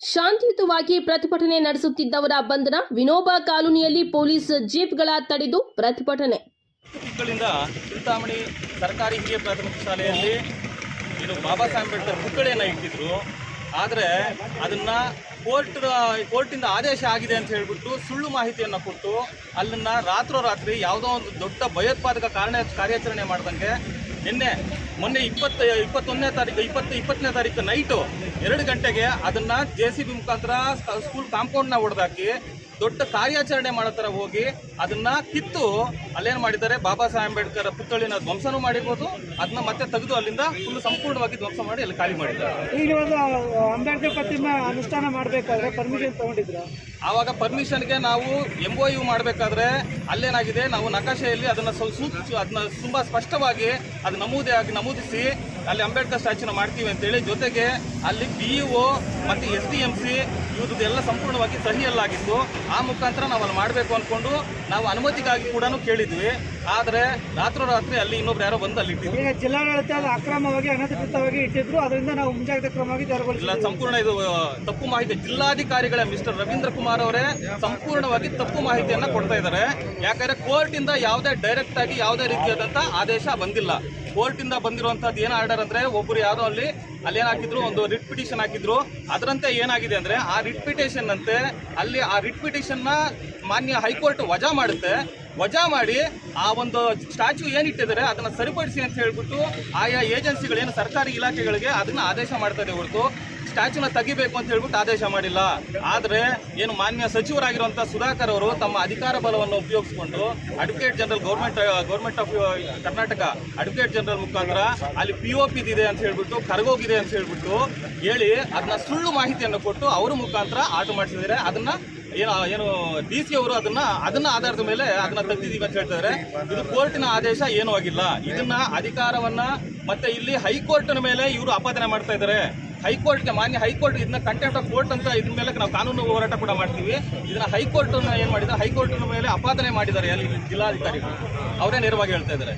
ಶಾಂತಿಯುತವಾಗಿ ಪ್ರತಿಭಟನೆ ನಡೆಸುತ್ತಿದ್ದವರ ಬಂಧನ ವಿನೋಬ ಕಾಲೋನಿಯಲ್ಲಿ ಪೊಲೀಸ್ ಜೀಪ್ಗಳ ತಡೆದು ಪ್ರತಿಭಟನೆ. ಮಕ್ಕಳಿಂದ ಚಿಂತಾಮಣಿ ಸರ್ಕಾರಿ ಹಿರಿಯ ಪ್ರಾಥಮಿಕ ಶಾಲೆಯಲ್ಲಿ ಇದು ಬಾಬಾ ಸಾಹೇಬ್ ಅಂಬೇಡ್ಕರ್ ಪುತ್ಥಳಿಯನ್ನು ಇಟ್ಟಿದ್ರು. ಆದರೆ ಅದನ್ನು ಕೋರ್ಟ್ ಕೋರ್ಟಿಂದ ಆದೇಶ ಆಗಿದೆ ಅಂತ ಹೇಳಿಬಿಟ್ಟು ಸುಳ್ಳು ಮಾಹಿತಿಯನ್ನು ಕೊಟ್ಟು ಅಲ್ಲನ್ನು ರಾತ್ರೋರಾತ್ರಿ ಯಾವುದೋ ಒಂದು ದೊಡ್ಡ ಭಯೋತ್ಪಾದಕ ಕಾರಣ ಕಾರ್ಯಾಚರಣೆ ಮಾಡ್ದಂಗೆ ನಿನ್ನೆ ಮೊನ್ನೆ ಇಪ್ಪತ್ತು, ಇಪ್ಪತ್ತೊಂದನೇ ತಾರೀಕು, ಇಪ್ಪತ್ತು, ಇಪ್ಪತ್ತನೇ ತಾರೀಕು ನೈಟು ಎರಡು ಗಂಟೆಗೆ ಅದನ್ನು ಜೆ ಸಿ ಬಿ ಮುಖಾಂತರ ಸ್ಕೂಲ್ ಕಾಂಪೌಂಡ್ನ ಹೊಡೆದಾಕಿ ದೊಡ್ಡ ಕಾರ್ಯಾಚರಣೆ ಮಾಡೋ ಥರ ಹೋಗಿ ಅದನ್ನ ಕಿತ್ತು ಅಲ್ಲೇನು ಮಾಡಿದ್ದಾರೆ? ಬಾಬಾ ಸಾಹೇಬ್ ಅಂಬೇಡ್ಕರ್ ಪುತ್ಥಳಿನ ಧ್ವಂಸನೂ ಮಾಡಿರ್ಬೋದು. ಅದನ್ನ ಮತ್ತೆ ತೆಗೆದು ಅಲ್ಲಿಂದ ಫುಲ್ ಸಂಪೂರ್ಣವಾಗಿ ಧ್ವಂಸ ಮಾಡಿ ಅಲ್ಲಿ ಖಾಲಿ ಮಾಡಿದ್ದಾರೆ. ಈಗ ಒಂದು ಅಂಬೇಡ್ಕರ್ ಪ್ರತಿಮೆ ಅನುಷ್ಠಾನ ಮಾಡಬೇಕಾದ್ರೆ ಪರ್ಮಿಷನ್ ತಗೊಂಡಿದ್ರು? ಆವಾಗ ಪರ್ಮಿಷನ್ಗೆ ನಾವು ಎಂ ಒ ಯು ಮಾಡಬೇಕಾದ್ರೆ ಅಲ್ಲೇನಾಗಿದೆ? ನಾವು ನಕಾಶೆಯಲ್ಲಿ ಅದನ್ನು ಸೂಚಿಸಿ ಅದನ್ನ ತುಂಬ ಸ್ಪಷ್ಟವಾಗಿ ಅದು ನಮೂದಿ ಆಗಿ ನಮೂದಿಸಿ ಅಲ್ಲಿ ಅಂಬೇಡ್ಕರ್ ಸ್ಟ್ಯಾಚ್ಯೂನ ಮಾಡ್ತೀವಿ ಅಂತೇಳಿ ಜೊತೆಗೆ ಅಲ್ಲಿ ಬಿ ಒ ಮತ್ತು ಎಸ್ ಡಿ ಎಂ ಸಿ ಇವ್ರದ್ದೆಲ್ಲ ಸಂಪೂರ್ಣವಾಗಿ ಸಹಿಯಲ್ಲಾಗಿತ್ತು. ಆ ಮುಖಾಂತರ ನಾವು ಅಲ್ಲಿ ಮಾಡಬೇಕು ಅಂದ್ಕೊಂಡು ನಾವು ಅನುಮತಿಗಾಗಿ ಕೂಡ ಕೇಳಿದ್ವಿ. ಆದರೆ ರಾತ್ರೋರಾತ್ರಿ ಅಲ್ಲಿ ಇನ್ನೊಬ್ರು ಯಾರೋ ಬಂದು ಅಲ್ಲಿ ಈಗ ಜಿಲ್ಲಾಡಳಿತ ಅದು ಅಕ್ರಮವಾಗಿ ಅನಧಿಕೃತವಾಗಿ ಇಟ್ಟಿದ್ರು. ಅದರಿಂದ ನಾವು ಮುಂಜಾಗ್ರತಾ ಕ್ರಮವಾಗಿ ಇಲ್ಲ ಸಂಪೂರ್ಣ ಇದು ತಪ್ಪು ಮಾಹಿತಿ ಜಿಲ್ಲಾಧಿಕಾರಿಗಳ ಮಿಸ್ಟರ್ ರವೀಂದ್ರ ಕುಮಾರ್ ಅವರೇ ಸಂಪೂರ್ಣವಾಗಿ ತಪ್ಪು ಮಾಹಿತಿಯನ್ನ ಕೊಡ್ತಾ ಇದ್ದಾರೆ. ಯಾಕಂದ್ರೆ ಕೋರ್ಟ್ ಇಂದ ಯಾವುದೇ ಡೈರೆಕ್ಟ್ ಆಗಿ ಯಾವುದೇ ರೀತಿಯಾದಂಥ ಆದೇಶ ಬಂದಿಲ್ಲ. ಕೋರ್ಟ್ ಬಂದಿರುವಂಥದ್ದು ಏನು ಏನ್ ಆರ್ಡರ್ ಅಂದ್ರೆ ಒಬ್ಬರು ಯಾರೋ ಅಲ್ಲಿ ಅಲ್ಲಿ ಹಾಕಿದ್ರು, ಒಂದು ರಿಟ್ ಪಿಟಿಷನ್ ಹಾಕಿದ್ರು. ಅದರಂತೆ ಏನಾಗಿದೆ ಅಂದ್ರೆ ಆ ರಿಟ್ ಪಿಟಿಷನ್ ಅಂತೆ ಅಲ್ಲಿ ಆ ರಿಟ್ ಪಿಟಿಷನ್ನ ಮಾನ್ಯ ಹೈಕೋರ್ಟ್ ವಜಾ ಮಾಡುತ್ತೆ. ವಜಾ ಮಾಡಿ ಆ ಒಂದು ಸ್ಟ್ಯಾಚ್ಯೂ ಏನಿಟ್ಟಿದ್ದಾರೆ ಅದನ್ನ ಸರಿಪಡಿಸಿ ಅಂತ ಹೇಳ್ಬಿಟ್ಟು ಆಯಾ ಏಜೆನ್ಸಿಗಳೇನು ಸರ್ಕಾರಿ ಇಲಾಖೆಗಳಿಗೆ ಅದನ್ನ ಆದೇಶ ಮಾಡ್ತಾರೆ ಹೊರತು. ಸ್ಟ್ಯಾಚ್ಯೂನ ತೆಗಿಬೇಕು ಅಂತ ಹೇಳ್ಬಿಟ್ಟು ಆದೇಶ ಮಾಡಿಲ್ಲ. ಆದ್ರೆ ಏನು ಮಾನ್ಯ ಸಚಿವರಾಗಿರುವಂಥ ಸುಧಾಕರ್ ಅವರು ತಮ್ಮ ಅಧಿಕಾರ ಬಲವನ್ನು ಉಪಯೋಗಿಸಿಕೊಂಡು advocate general government government of Karnataka advocate general ಮುಖಾಂತರ ಅಲ್ಲಿ ಪಿ ಒ ಇದೆ ಅಂತ ಹೇಳ್ಬಿಟ್ಟು, ಕರಗೋಗಿದೆ ಅಂತ ಹೇಳ್ಬಿಟ್ಟು ಹೇಳಿ ಅದನ್ನ ಸುಳ್ಳು ಮಾಹಿತಿಯನ್ನು ಕೊಟ್ಟು ಅವರ ಮುಖಾಂತರ ಆಟೋ ಮಾಡಿಸಿದ್ದಾರೆ ಅದನ್ನ ಏನು ಏನು ಡಿ ಸಿ ಅವರು ಅದನ್ನ ಅದನ್ನ ಆಧಾರದ ಮೇಲೆ ಅದನ್ನ ತೆಗ್ದಿದೀವಿ ಅಂತ ಹೇಳ್ತಿದ್ದಾರೆ. ಇದು ಕೋರ್ಟಿನ ಆದೇಶ ಏನೂ ಆಗಿಲ್ಲ. ಇದನ್ನ ಅಧಿಕಾರವನ್ನ ಮತ್ತೆ ಇಲ್ಲಿ ಹೈಕೋರ್ಟ್ನ ಮೇಲೆ ಇವರು ಆಪಾದನೆ ಮಾಡ್ತಾ ಇದ್ದಾರೆ. ಹೈಕೋರ್ಟ್ಗೆ ಮಾನ್ಯ ಹೈಕೋರ್ಟ್ ಇದನ್ನ ಕಂಟೆಂಟ್ ಆಫ್ ಕೋರ್ಟ್ ಅಂತ ಇದ್ರ ಮೇಲೆ ನಾವು ಕಾನೂನು ಹೋರಾಟ ಕೂಡ ಮಾಡ್ತೀವಿ. ಇದನ್ನ ಹೈಕೋರ್ಟ್ ಏನ್ ಮಾಡಿದ್ದಾರೆ? ಹೈಕೋರ್ಟ್ ಮೇಲೆ ಅಪಾದನೆ ಮಾಡಿದ್ದಾರೆ ಅಲ್ಲಿ ಜಿಲ್ಲಾಧಿಕಾರಿಗಳು. ಅವರೇ ನೇರವಾಗಿ ಹೇಳ್ತಾ ಇದ್ದಾರೆ.